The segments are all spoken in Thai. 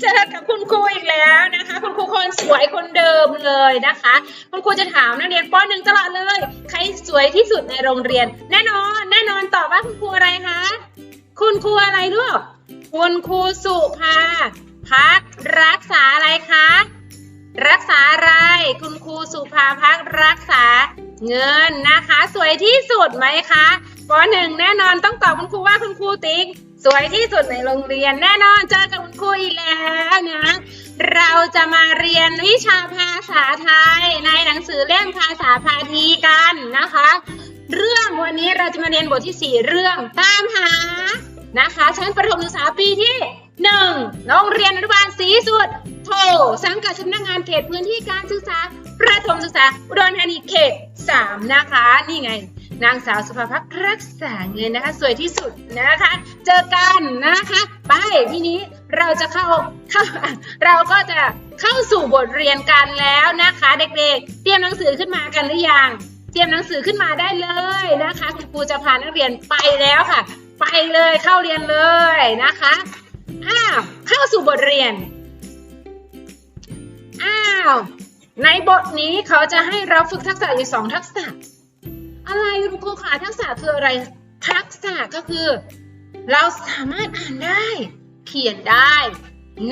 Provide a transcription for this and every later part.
เจอกับคุณครูอีกแล้วนะคะ คุณครูคนสวยคนเดิมเลยนะคะ คุณครูจะถามนักเรียนป .1 ตลอดเลย ใครสวยที่สุดในโรงเรียน แน่นอน แน่นอนตอบว่าคุณครูอะไรคะคุณครูอะไรลูกคุณครูสุภาพักรักษาอะไรคะรักษาอะไร คุณครูสุภาพักรักษาเงินนะคะ สวยที่สุดไหมคะปหนึ่งแน่นอนต้องตอบคุณครูว่าคุณครูติ๊ก สวยที่สุดในโรงเรียนแน่นอนเจอกับคุณครูอีกแล้วนะ เราจะมาเรียนวิชาภาษาไทยในหนังสือเล่มภาษาพาทีกันนะคะ เรื่องวันนี้เราจะมาเรียนบทที่ 4 เรื่องตามหานะคะ ชั้นประถมศึกษาปีที่หนึ่งโรงเรียนอนุบาลศรีสุดโทสังกัดสำนักงานเขตพื้นที่การศึกษาประถมศึกษาอุดรธานีเขต 3 นะคะ นี่ไง นางสาวสุภาพักรักษาเงินนะคะ สวยที่สุดนะคะ เจอกันนะคะ ไปทีนี้เราจะเข้าเข้า เราก็จะเข้าสู่บทเรียนกันแล้วนะคะ เด็กๆ เตรียมหนังสือขึ้นมากันหรือยัง เตรียมหนังสือขึ้นมาได้เลยนะคะคุณครูจะพานักเรียนไปแล้วค่ะ ไปเลยเข้าเรียนเลยนะคะอ้าวเข้าสู่บทเรียนอ้าวในบทนี้เขาจะให้เราฝึกทักษะอยู่สองทักษะ อะไรคุณครูขาทักษะคืออะไร ทักษะก็คือ เราสามารถอ่านได้ เขียนได้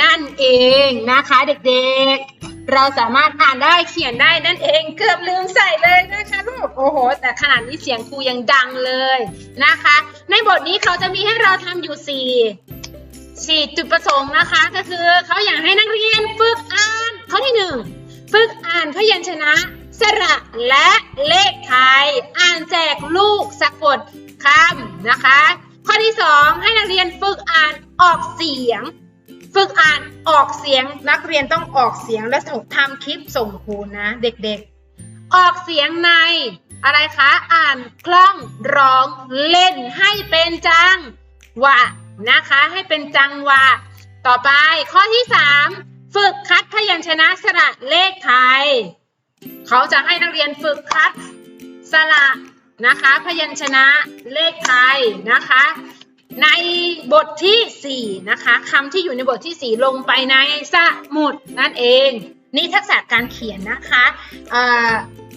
นั่นเองนะคะเด็กๆ เราสามารถอ่านได้เขียนได้นั่นเองเกือบลืมใส่เลยนะคะลูกโอ้โห แต่ขนาดนี้เสียงครูยังดังเลยนะคะ ในบทนี้เขาจะมีให้เราทำอยู่สี่สี่จุดประสงค์นะคะ ก็คือเขาอยากให้นักเรียนฝึกอ่านข้อที่หนึ่งฝึกอ่านพยัญชนะ สระและเลขไทย อ่านแจกลูกสะกดคำนะคะ ข้อที่สองให้นักเรียนฝึกอ่านออกเสียง ฝึกอ่านออกเสียงนักเรียนต้องออกเสียงและส่งทำคลิปส่งครูนะ เด็กๆ ออกเสียงในอะไรคะอ่านคล่องร้องเล่นให้เป็นจังหวะนะคะ ให้เป็นจังหวะ ต่อไปข้อที่สามฝึกคัดพยัญชนะสระเลขไทย เขาจะให้นักเรียนฝึกคัดสระนะคะ พยัญชนะเลขไทยนะคะ ในบทที่ 4 นะคะคำที่อยู่ในบทที่ 4 ลงไปในสมุดนั่นเอง นี่ทักษะการเขียนนะคะ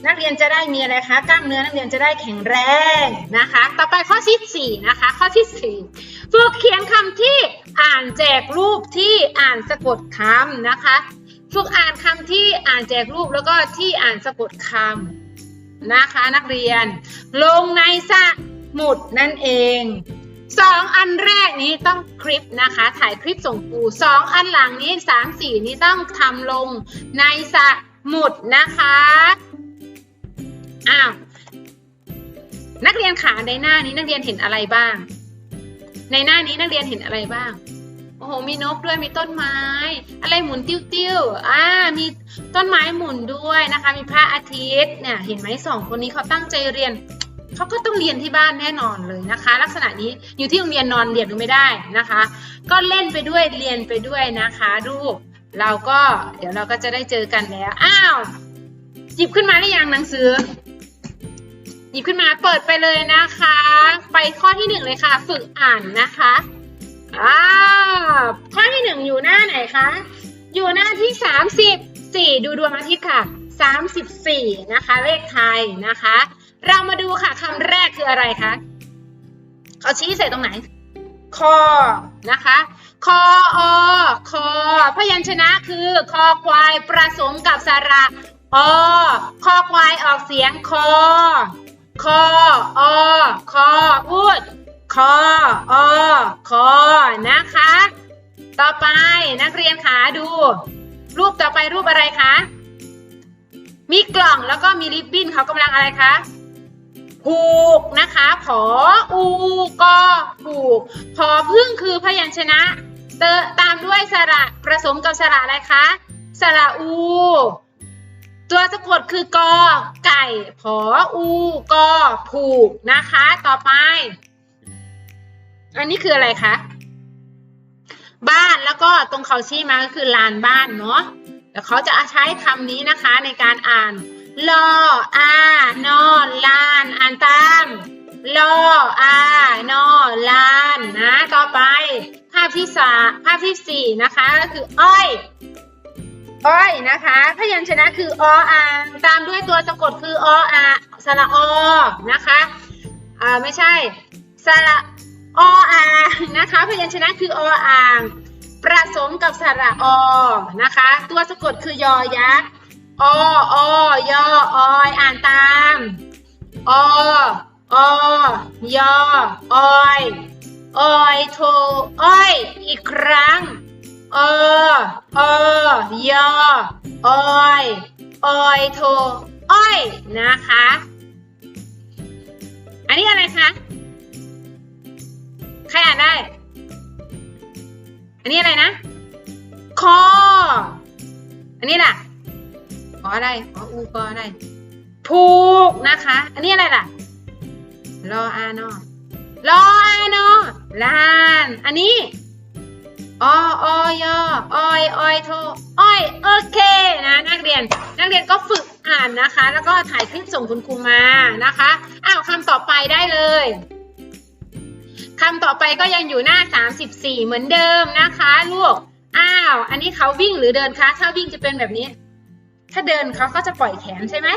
นักเรียนจะได้มีอะไรคะกล้ามเนื้อนักเรียนจะได้แข็งแรงนะคะ ต่อไปข้อที่4นะคะ ข้อที่4ฝึกเขียนคำที่อ่านแจกรูปที่อ่านสะกดคำนะคะ ฝึกอ่านคำที่อ่านแจกรูปแล้วก็ที่อ่านสะกดคำนะคะนักเรียน ลงในสมุดนั่นเองสองอันแรกนี้ต้องคลิปนะคะ ถ่ายคลิปส่งครูสองอันหลังนี้สามสี่นี้ต้องทำลงในสมุดนะคะอ้าวนักเรียนขาในหน้านี้นักเรียนเห็นอะไรบ้าง ในหน้านี้นักเรียนเห็นอะไรบ้าง โอ้โห มีนกด้วย มีต้นไม้ อะไรหมุนติ้วติ้วๆอ่า มีต้นไม้หมุนด้วยนะคะ มีพระอาทิตย์ เนี่ย เห็นไหมสองคนนี้เขาตั้งใจเรียน เขาก็ต้องเรียนที่บ้านแน่นอนเลยนะคะ ลักษณะนี้อยู่ที่โรงเรียนนอนเรียนดูไม่ได้นะคะ ก็เล่นไปด้วย เรียนไปด้วยนะคะลูก เราก็เดี๋ยวเราก็จะได้เจอกันแล้ว อ้าว หยิบขึ้นมาหรือยังหนังสือ หยิบขึ้นมา เปิดไปเลยนะคะ ไปข้อที่หนึ่งเลยค่ะ ฝึกอ่านนะคะ อ้าวข้อที่หนึ่งอยู่หน้าไหนคะ อยู่หน้าที่สามสิบสี่ดูดวงอาทิตย์ค่ะสามสิบสี่นะคะ เลขไทยนะคะ เรามาดูค่ะคำแรกคืออะไรคะเขาชี้ใส่ตรงไหน คอ นะคะ คออคอ พยัญชนะคือ คอควายประสมกับสระอคอควายออกเสียงคอ คออคอพูด คออคอนะคะ ต่อไปนักเรียนขาดู รูปต่อไปรูปอะไรคะ มีกล่องแล้วก็มีริบบิ้นเขากำลังอะไรคะผูกนะคะผออูกอผูกพอพึ่งคือพยัญชนะ เตตามด้วยสระผสมกับสระอะไรคะ สระอู ตัวสะกดคือกอไก่ผออูกอผูกนะคะ ต่อไป อันนี้คืออะไรคะ บ้านแล้วก็ตรงเขาชี้มาก็คือลานบ้านเนาะแล้วเขาจะใช้คำนี้นะคะในการอ่านลออานอลาน อ่านตามลออานอลานนะต่อไปถ้าพที่สามภาพที่สี่นะคะ ก็คืออ้อย อ้อยนะคะ พยัญชนะคือออ่าตามด้วยตัวสะกดคือออาสระอนะคะอ่าไม่ใช่สระ ออ่างนะคะพยัญชนะคือออ่าง ประสมกับสระอนะคะ ตัวสะกดคือยอยักษ์อออยอออยอ่านตามออยออยออยโทอ้อยอีกครั้งอออยออยออยโทอ้อยนะคะ อันนี้อะไรคะ ใครอ่านได้ อันนี้อะไรนะ คอ อันนี้ล่ะขออะไรขออูกออะไรผูกนะคะ อันนี้อะไรล่ะ รออานอรออานอลาน อันนี้อออยออยออยโทอ้อยโอเคนะนักเรียน นักเรียนก็ฝึกอ่านนะคะ แล้วก็ถ่ายคลิปส่งคุณครูมานะคะอ้าวคำต่อไปได้เลย คำต่อไปก็ยังอยู่หน้า 34 เหมือนเดิมนะคะลูก อ้าว อันนี้เขาวิ่งหรือเดินคะ ถ้าวิ่งจะเป็นแบบนี้ ถ้าเดินเขาก็จะปล่อยแขนใช่ไหม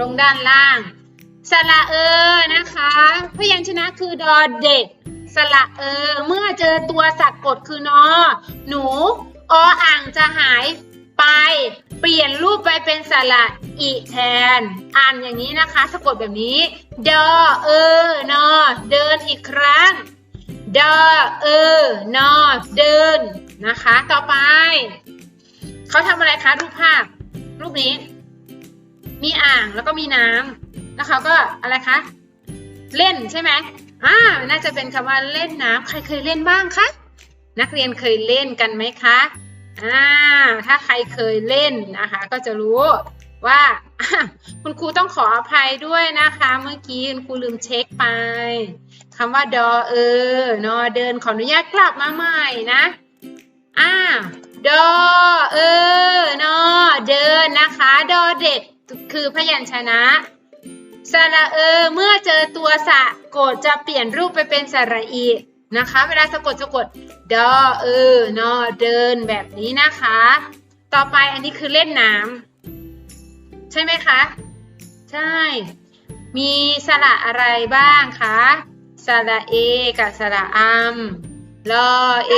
ลงด้านล่าง สระเออนะคะ พยัญชนะคือดอเด็ก สระเออ เมื่อเจอตัวสะกดคือนอ หนู ออ่างจะหายไป เปลี่ยนรูปไปเป็นสระอีแทน อ่านอย่างนี้นะคะ สะกดแบบนี้ ดอเออนอ เดินอีกครั้ง ดอเออนอเดินนะคะ ต่อไปเขาทำอะไรคะรูปภาพ รูปนี้ มีอ่างแล้วก็มีน้ำแล้วเขาก็อะไรคะ เล่นใช่ไหมอ่าน่าจะเป็นคำว่าเล่นน้ำใครเคยเล่นบ้างคะนักเรียนเคยเล่นกันไหมคะอ่าถ้าใครเคยเล่นนะคะ ก็จะรู้ว่าคุณครูต้องขออภัยด้วยนะคะ เมื่อกี้คุณครูลืมเช็คไป คำว่าดอเออนอเดินขออนุญาตกลับมาใหม่นะอ่าดอเออนอเดินนะคะ ดอเด็กคือพยัญชนะสระเออ เมื่อเจอตัวสะกดจะเปลี่ยนรูปไปเป็นสระอีนะคะ เวลาสะกดสะกดดอเออนอเดินแบบนี้นะคะ ต่อไปอันนี้คือเล่นน้ำใช่ไหมคะ ใช่ มีสระอะไรบ้างคะ สระเอ กับสระอัมลอเอ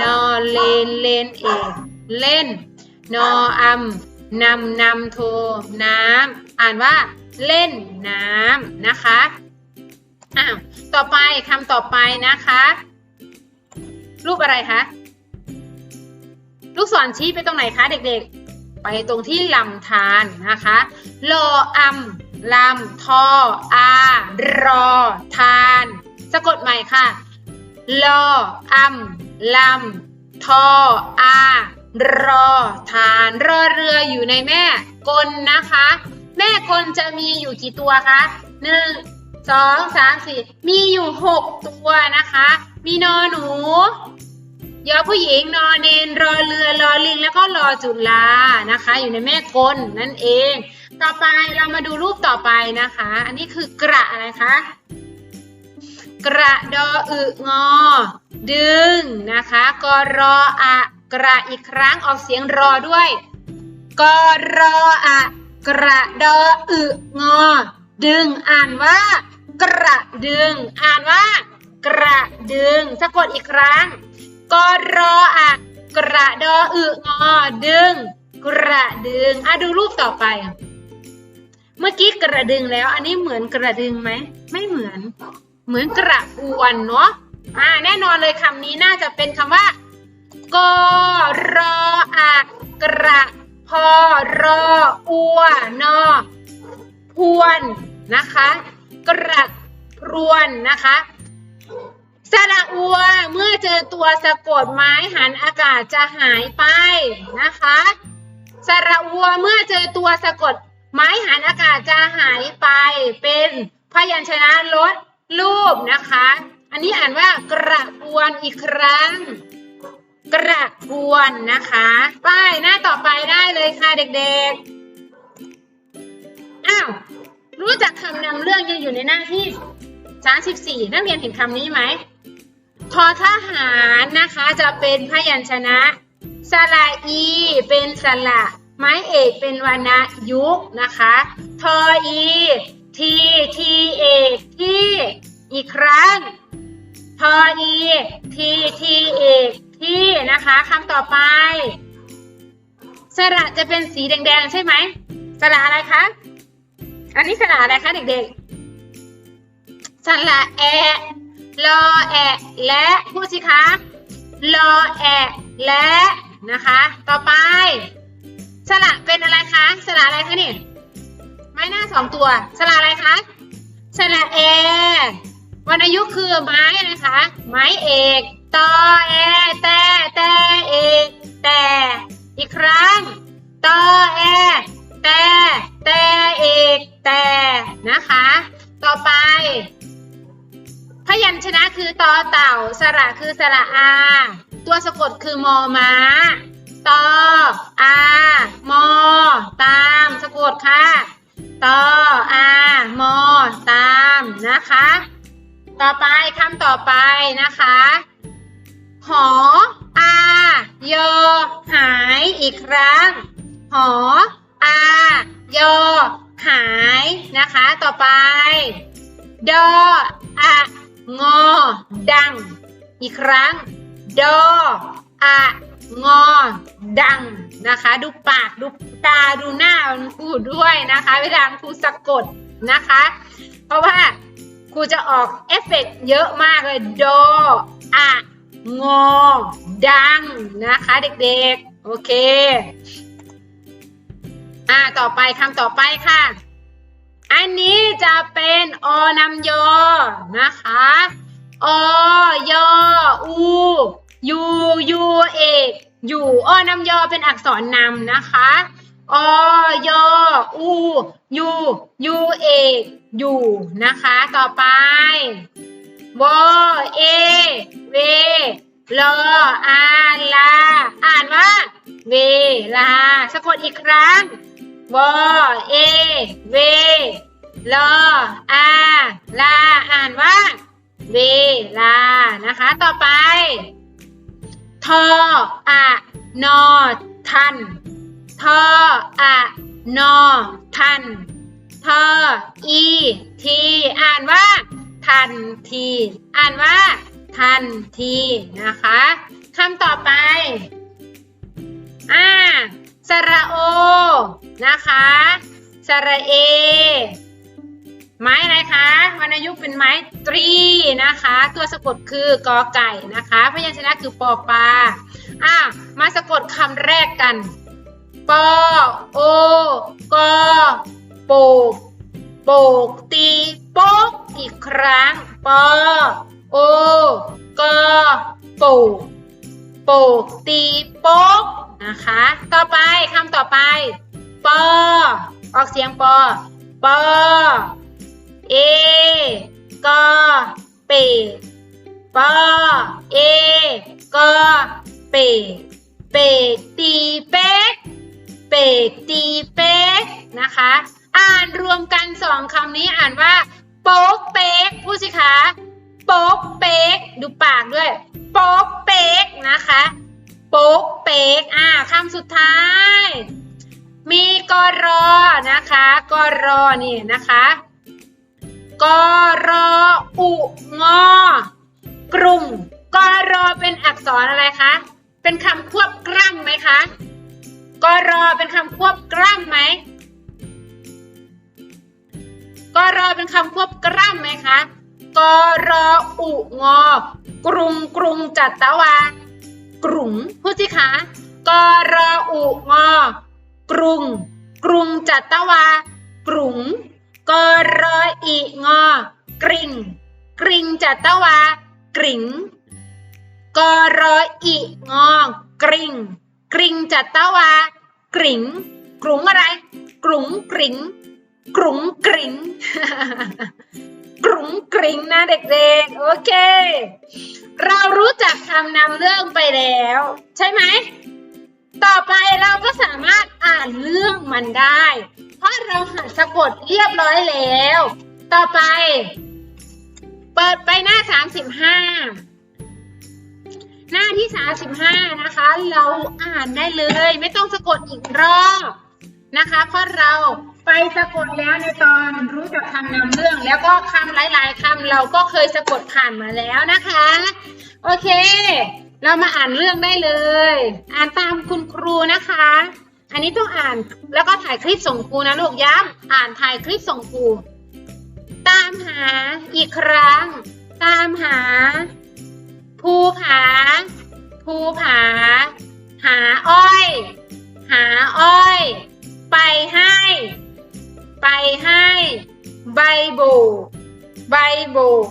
นอเลนเลนเอ เล่น นออัมนำนำโท น้ำ อ่านว่า เล่นน้ำนะคะอ้าวต่อไปคำต่อไปนะคะ รูปอะไรคะลูกศรชี้ไปตรงไหนคะเด็กๆ ไปตรงที่ลำธารนะคะลออัม ลำทออารอ ทาน สะกดใหม่ค่ะลออัมลำทออารอ ทานรอเรืออยู่ในแม่กลนะคะ แม่กลจะมีอยู่กี่ตัวคะหนึ่งสองสามสี่มีอยู่หกตัวนะคะ มีนอหนูยอผู้หญิงนอเนนรอเรือรอลิงแล้วก็รอจุฬานะคะ อยู่ในแม่กลนั่นเอง ต่อไปเรามาดูรูปต่อไปนะคะ อันนี้คือกระอะไรคะ กระดออึงอ ดึงนะคะกรออะกระอีกครั้งออกเสียงรอด้วยกรออะกระดออึงอ ดึงอ่านว่า กระดึง อ่านว่า กระดึงสะกดอีกครั้งกรออะกระดออึงอ ดึง กระดึงอะดูรูปต่อไป เมื่อกี้กระดึงแล้ว อันนี้เหมือนกระดึงไหม ไม่เหมือน เหมือนกระอวนเนาะอ่าแน่นอนเลยคำนี้น่าจะเป็นคำว่ากรออะกระพอรออัวนอพวนนะคะ กระพรวนนะคะสระอัวเมื่อเจอตัวสะกดไม้หันอากาศจะหายไปนะคะสระอัวเมื่อเจอตัวสะกด ไม้หันอากาศจะหายไปเป็นพยัญชนะลดรูปนะคะ อันนี้อ่านว่ากระพวนอีกครั้ง กระพวนนะคะไปหน้าต่อไปได้เลยค่ะเด็กๆ อ้าว รู้จักคำนำเรื่องยังอยู่ในหน้าที่34นักเรียนเห็นคำนี้ไหมทอทหารนะคะจะเป็นพยัญชนะ สระอีเป็นสระ ไม้เอกเป็นวรรณยุกนะคะ ทออีทีทีเอกที่อีกครั้ง ทออีทีทีเอกที่นะคะคำต่อไป สระจะเป็นสีแดงๆใช่ไหม สระอะไรคะ อันนี้สระอะไรคะเด็กๆ สระแอะ ลอแอะและพูดสิคะ ลอแอะและนะคะ ต่อไป สระเป็นอะไรคะสระอะไรคะนี่ไม้หน้าสองตัวสระอะไรคะสระเอวรรณยุกต์คือไม้นะคะ ไม้เอกตอแอแต่แต่เอกแต่อีกครั้งตอแอแต่แต่เอกแต่นะคะ ต่อไป พยัญชนะคือตอเต่า สระคือสระอา ตัวสะกดคือมอม้า ตออามอ ตาม สะกดค่ะตออามอ ตาม นะคะ ต่อไปคำต่อไปนะคะ หอ อา ยอ หาย อีกครั้ง หอ อา ยอ หาย นะคะ ต่อไป ดอ อะ งอ ดัง อีกครั้ง ดอ อะ งอ ดังนะคะ ดูปากดูตาดูหน้าคุณครูด้วยนะคะ เวลาครูสะกดนะคะ เพราะว่าครูจะออกเอฟเฟกต์เยอะมากเลยดออะงอ ดังนะคะเด็กๆ โอเค อ่าต่อไปคำต่อไปค่ะ อันนี้จะเป็นอนำยอนะคะอยอูยูยูเอยู่อ้อนำยอเป็นอักษรนำนะคะอยอูยูยูเอกอยู่นะคะ ต่อไปวเอเวลออาลา อ่านว่า เวลาสะกดอีกครั้งวเอเวลออาลา อ่านว่า เวลานะคะ ต่อไป ทออะนอทันทออะนอทันทออีทีอ่านว่า ทันที อ่านว่า ทันทีนะคะคำต่อไปอ่าสระโอ นะคะ สระเอ ไม้อะไรคะวรรณยุกต์เป็นไม้ตรีนะคะ ตัวสะกดคือกอไก่นะคะ พยัญชนะคือปอปลาอะมาสะกดคำแรกกันปอโอกอโปกโปกตีโป๊กอีกครั้งปอโอกอโปกโปกตีโป๊กนะคะ ต่อไปคำต่อไปปอออกเสียงปอปอ เอกอเปกปอเอกอเปกเปกตีเป๊กเปกตีเป๊กนะคะ อ่านรวมกันสองคำนี้อ่านว่าโป๊กเป๊กพูดสิคะโป๊กเป๊กดูปากด้วยโป๊กเป๊กนะคะโป๊กเป๊กอ่าคำสุดท้าย มีกรอนะคะกรอนี่นะคะ กรออุงอกรุงกรอเป็นอักษรอะไรคะ เป็นคำควบกล้ำไหมคะกรอเป็นคำควบกล้ำไหมกรอเป็นคำควบกล้ำไหมคะกรออุงอกรุงกรุงจัตวากรุงพูดสิคะกรออุงอกรุง กรุงจัตวากรุง กรออีงอกริ่ง กริ่งจัตวากริ่งกรออีงอกริ่ง กริ่งจัตวากริ่งกรุงอะไร กรุงกริ่งกรุงกริ่งกรุงกริ่งนะเด็กๆ โอเค เรารู้จักคำนำเรื่องไปแล้ว ใช่ไหม ต่อไปเราก็สามารถอ่านเรื่องมันได้ ราะเราหัดสะกดเรียบร้อยแล้ว ต่อไป เปิดไปหน้า 35 หน้าที่ 35 นะคะ เราอ่านได้เลย ไม่ต้องสะกดอีกรอบนะคะเพราะเราไปสะกดแล้วในตอนรู้จักคำนำเรื่อง แล้วก็คำหลาย ๆคำเราก็เคยสะกดผ่านมาแล้วนะคะ โอเค เรามาอ่านเรื่องได้เลย อ่านตาม อันนี้ต้องอ่านแล้วก็ถ่ายคลิปส่งครูนะลูกย้ำอ่านถ่ายคลิปส่งครูตามหาอีกครั้ง ตามหา ภูผา ภูผา หาอ้อย หาอ้อย ไปให้ ไปให้ ใบโบกใบโบก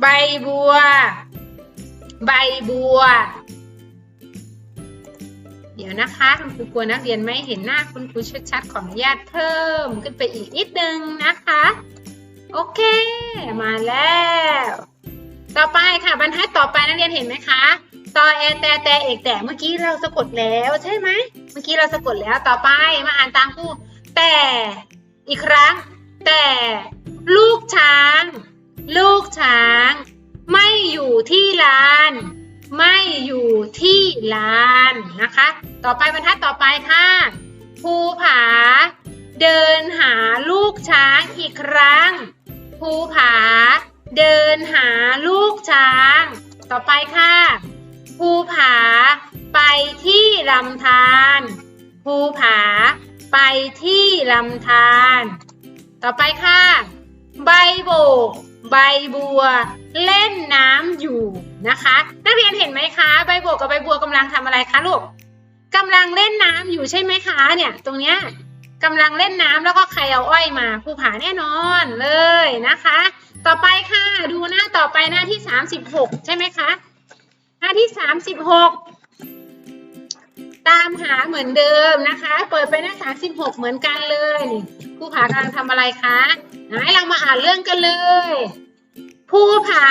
ใบบัว ใบบัว เดี๋ยวนะคะคุณครูกลัวนักเรียนไม่เห็นหน้าคุณครูชัดๆขออนุญาติเพิ่มขึ้นไปอีกนิดนึงนะคะ โอเค มาแล้ว ต่อไปค่ะบรรทัดต่อไปนักเรียนเห็นไหมคะตอแอแต่แต่เอกแต่เมื่อกี้เราสะกดแล้วใช่ไหมเมื่อกี้เราสะกดแล้วต่อไปมาอ่านตามครูแต่อีกครั้ง แต่ลูกช้าง ลูกช้าง ไม่อยู่ที่ลาน ไม่อยู่ที่ลานนะคะ ต่อไปบรรทัดต่อไปค่ะภูผา เดินหาลูกช้างอีกครั้งภูผา เดินหาลูกช้าง ต่อไปค่ะภูผา ไปที่ลำธารภูผา ไปที่ลำธารต่อไปค่ะ ใบโบก ใบบัวเล่นน้ำอยู่นะคะ นักเรียนเห็นไหมคะ ใบโบกกับใบบัวกำลังทำอะไรคะลูกกำลังเล่นน้ำอยู่ใช่ไหมคะเนี่ย ตรงเนี้ยกำลังเล่นน้ำแล้วก็ใครเอาอ้อยมาภูผาแน่นอนเลยนะคะ ต่อไปค่ะดูหน้าต่อไปหน้าที่ 36 ใช่ไหมคะ หน้าที่ 36 ตามหาเหมือนเดิมนะคะ เปิดไปหน้า36 เหมือนกันเลยนี่ภูผากำลังทำอะไรคะให้เรามาอ่านเรื่องกันเลยภูผา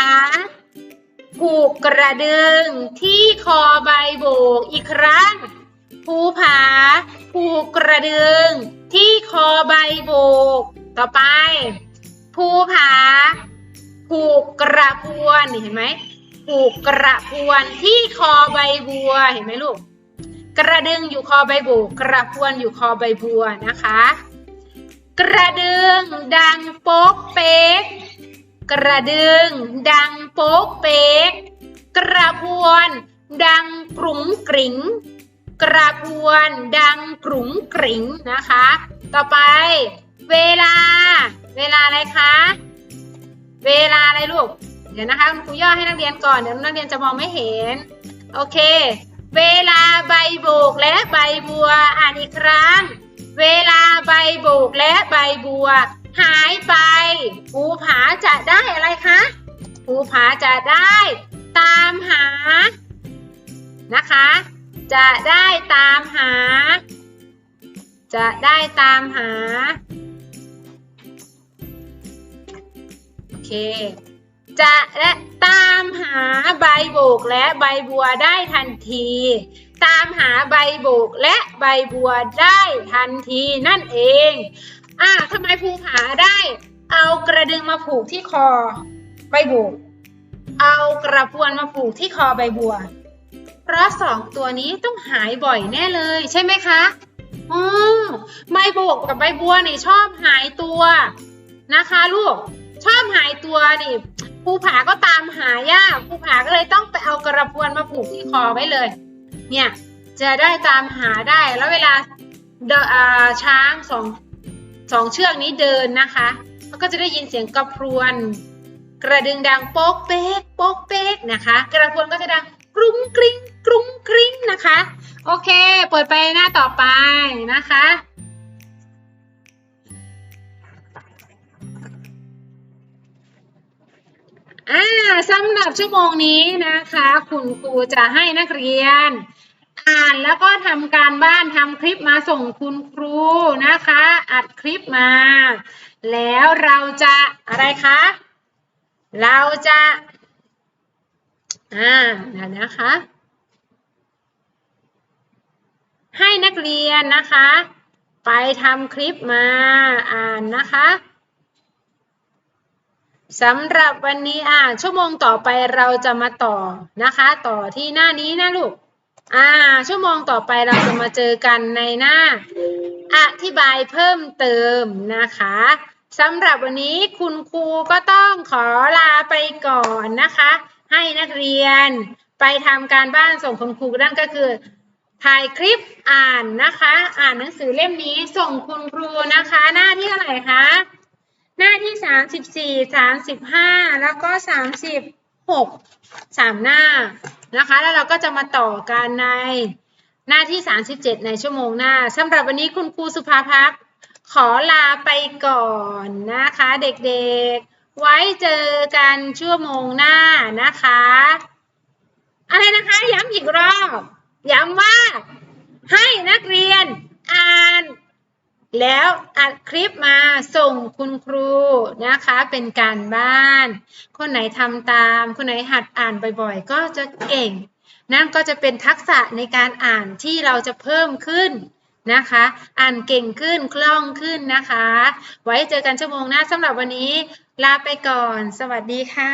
ผูกกระดึงที่คอใบโบกอีกครั้งภูผาผูกกระดึงที่คอใบโบก ต่อไปภูผาผูกกระพวนเห็นไหมผูกกระพวนที่คอใบบัวเห็นไหมลูก กระดึงอยู่คอใบโบกกระพวนอยู่คอใบบัวนะคะ กระดึงดังโป๊กเป๊ก กระดึงดังโป๊กเป๊ก กระพวน ดังกรุงกริงกระพวนดังกรุงกริงนะคะ ต่อไป เวลา เวลาอะไรคะ เวลาอะไรลูก เดี๋ยวนะคะคุณครูย่อให้นักเรียนก่อนเดี๋ยวนักเรียนจะมองไม่เห็น โอเค เวลาใบโบกและใบบัวอ่านอีกครั้ง เวลาใบโบกและใบบัว หายไป ภูผาจะได้อะไรคะ ภูผาจะได้ ตามหา นะคะ จะได้ตามหา จะได้ตามหา โอเค จะและตามหาใบโบกและใบบัวได้ทันที ตามหาใบโบกและใบบัวได้ทันทีนั่นเอง อ่าทำไมภูผาได้ เอากระดึงมาผูกที่คอใบโบก เอากระพวนมาผูกที่คอใบบัว เพราะสองตัวนี้ต้องหายบ่อยแน่เลยใช่ไหมคะอ๋อใบโบกกับใบบัวนี่ชอบหายตัวนะคะลูก ชอบหายตัวนี่ภูผาก็ตามหายากภูผาก็เลยต้องไปเอากระพวนมาผูกที่คอไว้เลย เนี่ยจะได้ตามหาได้แล้วเวลาเดอ่าช้างสองสองเชือกนี้เดินนะคะมันก็จะได้ยินเสียงกระพรวน กระดึงดังโป๊กเป๊กโป๊กเป๊กนะคะ กระพวนก็จะดังกรุ้งกริ้งกรุ้งกริ้งนะคะ โอเค เปิดไปหน้าต่อไปนะคะ อ่าสำหรับชั่วโมงนี้นะคะ คุณครูจะให้นักเรียน อ่านแล้วก็ทำการบ้านทำคลิปมาส่งคุณครูนะคะ อัดคลิปมา แล้วเราจะอะไรคะ เราจะอ่าเดี๋ยวนะคะ ให้นักเรียนนะคะ ไปทำคลิปมาอ่านนะคะ สำหรับวันนี้อ่าชั่วโมงต่อไปเราจะมาต่อนะคะ ต่อที่หน้านี้นะลูกอ่า ชั่วโมงต่อไปเราจะมาเจอกันในหน้า อธิบายเพิ่มเติมนะคะสำหรับวันนี้คุณครูก็ต้องขอลาไปก่อนนะคะ ให้นักเรียนไปทำการบ้านส่งคุณครูนั่นก็คือถ่ายคลิปอ่านนะคะ อ่านหนังสือเล่มนี้ส่งคุณครูนะคะ หน้าที่เท่าไหร่คะ หน้าที่สามสิบสี่สามสิบห้าแล้วก็สามสิบหกสามหน้านะคะ แล้วเราก็จะมาต่อกันในหน้าที่สามสิบเจ็ดในชั่วโมงหน้าสำหรับวันนี้คุณครูสุภาพักขอลาไปก่อนนะคะเด็กๆ ไว้เจอกันชั่วโมงหน้านะคะ อะไรนะคะย้ำอีกรอบ ย้ำว่าให้นักเรียนอ่าน แล้วอัดคลิปมาส่งคุณครูนะคะเป็นการบ้าน คนไหนทำตาม คนไหนหัดอ่านบ่อยๆ ก็จะเก่ง นั่นก็จะเป็นทักษะในการอ่านที่เราจะเพิ่มขึ้นนะคะ อ่านเก่งขึ้นคล่องขึ้นนะคะ ไว้เจอกันชั่วโมงหน้าสำหรับวันนี้ ลาไปก่อน สวัสดีค่ะ